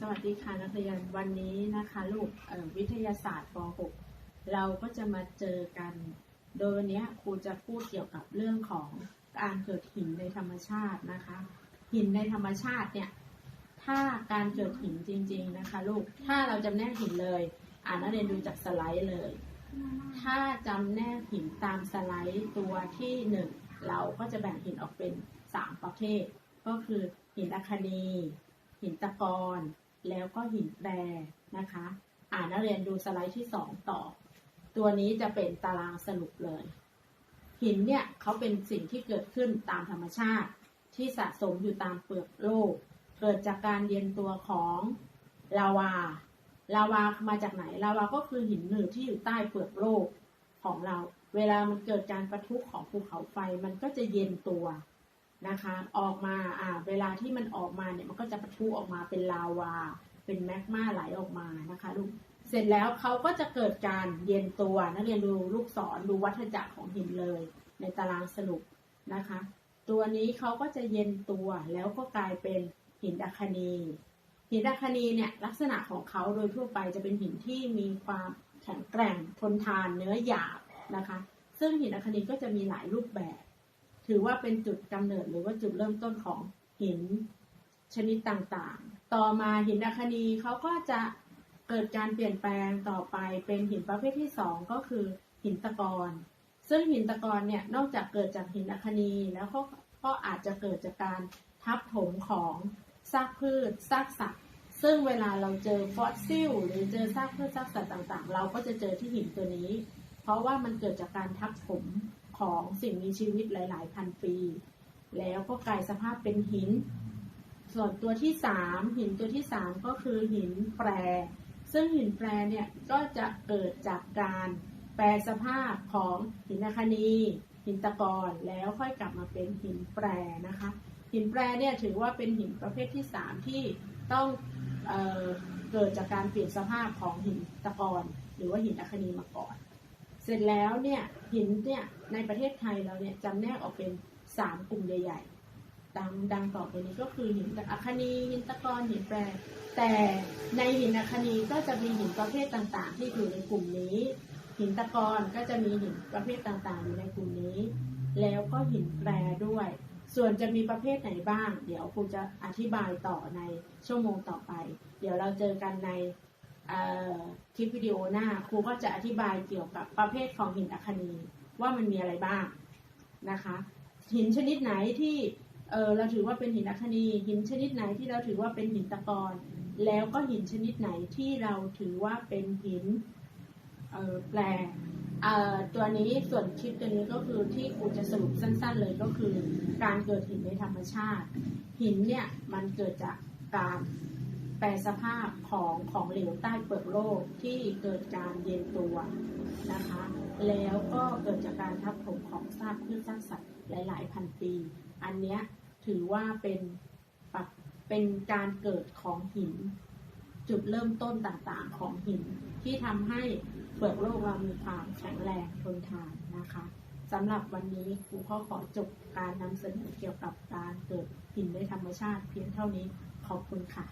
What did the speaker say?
สวัสดีค่ะนักเรียนวันนี้นะคะลูกวิทยาศาสตร์ป .6 เราก็จะมาเจอกัน โดยวันนี้ครูจะพูดเกี่ยวกับเรื่องของการเกิดหินในธรรมชาตินะคะ หินในธรรมชาติเนี่ยถ้าการเกิดหินจริง ๆนะคะ ลูกถ้าเราจำแนกหินเลย อ่านนักเรียนดูจากสไลด์เลย ถ้าจำแนกหินตามสไลด์ตัวที่หนึ่งเราก็จะแบ่งหินออกเป็นสามประเภทก็คือหินอัคนีหินตะกอน แล้วก็หินแปรนะคะ อ่านนักเรียนดูสไลด์ที่สองต่อ ตัวนี้จะเป็นตารางสรุปเลย หินเนี่ยเขาเป็นสิ่งที่เกิดขึ้นตามธรรมชาติที่สะสมอยู่ตามเปลือกโลก เกิดจากการเย็นตัวของลาวา ลาวามาจากไหน ลาวาก็คือหินหนืดที่อยู่ใต้เปลือกโลกของเรา เวลามันเกิดการประทุของภูเขาไฟมันก็จะเย็นตัว นะคะออกมาอ่าเวลาที่มันออกมาเนี่ยมันก็จะประทุออกมาเป็นลาวา เป็นแมกมาไหลออกมานะคะลูกเสร็จแล้วเขาก็จะเกิดการเย็นตัวนักเรียนดูลูกศรดูวัฏจักรของหินเลย ในตารางสรุปนะคะ ตัวนี้เขาก็จะเย็นตัวแล้วก็กลายเป็นหินอัคนี หินอัคนีเนี่ยลักษณะของเขาโดยทั่วไปจะเป็นหินที่มีความแข็งแกร่งทนทานเนื้อหยาบนะคะ ซึ่งหินอัคนีก็จะมีหลายรูปแบบ ถือว่าเป็นจุดกำเนิดหรือว่าจุดเริ่มต้นของหินชนิดต่างๆ ต่อมาหินอัคนีเขาก็จะเกิดการเปลี่ยนแปลงต่อไปเป็นหินประเภทที่สองก็คือหินตะกอนซึ่งหินตะกอนเนี่ยนอกจากเกิดจากหินอัคนีแล้วก็ก็อาจจะเกิดจากการทับถมของซากพืชซากสัตว์ซึ่งเวลาเราเจอฟอสซิลหรือเจอซากพืชซากสัตว์ต่างๆ เราก็จะเจอที่หินตัวนี้ เพราะว่ามันเกิดจากการทับถม ของสิ่งมีชีวิตหลาย ๆ พันปี แล้วก็กลายสภาพเป็นหิน ส่วนตัวที่สามหินตัวที่สามก็คือหินแปร ซึ่งหินแปรเนี่ยก็จะเกิดจากการแปรสภาพของหินอัคนีหินตะกอนแล้วค่อยกลับมาเป็นหินแปรนะคะ หินแปรเนี่ยถือว่าเป็นหินประเภทที่สามที่ต้องเออเกิดจากการเปลี่ยนสภาพของหินตะกอนหรือว่าหินอัคนีมาก่อน เสร็จแล้วเนี่ยหินเนี่ยในประเทศไทยเราเนี่ยจำแนกออกเป็นสามกลุ่มใหญ่ๆดังดังต่อไปนี้ก็คือหินอัคนีหินตะกอนหินแปรแต่ในหินอัคนีก็จะมีหินประเภทต่างๆ ที่อยู่ในกลุ่มนี้ หินตะกอนก็จะมีหินประเภทต่างๆ อยู่ในกลุ่มนี้ แล้วก็หินแปรด้วย ส่วนจะมีประเภทไหนบ้าง เดี๋ยวครูจะอธิบายต่อในชั่วโมงต่อไป เดี๋ยวเราเจอกันใน คลิปวิดีโอหน้าครูก็จะอธิบายเกี่ยวกับประเภทของหินอัคนีว่ามันมีอะไรบ้างนะคะ หินชนิดไหนที่เเราถือว่าเป็นหินอัคนีหินชนิดไหนที่เราถือว่าเป็นหินตะกอนแล้วก็หินชนิดไหนที่เราถือว่าเป็นหินแปลตัวนี้ส่วนคลิปตัวนี้ก็คือที่ครูจะสรุปสั้น ๆ เลยก็คือ การเกิดหินในธรรมชาติ หินเนี่ยมันเกิดจากการ แปรสภาพของของเหลวใต้เปลือกโลกที่เกิดการเย็นตัวนะคะ แล้วก็เกิดจากการทับถมของซากพืชซากสัตว์หลาย ๆ พันปี อันเนี้ยถือว่าเป็นปเป็นการเกิดของหิน จุดเริ่มต้นต่างๆของหิน ที่ทำให้เปลือกโลกเรามีความแข็งแรงทนทานนะคะสำหรับวันนี้ครูก็ขอจบการนำเสนอเกี่ยวกับการเกิดหินในธรรมชาติเพียงเท่านี้ขอบคุณค่ะ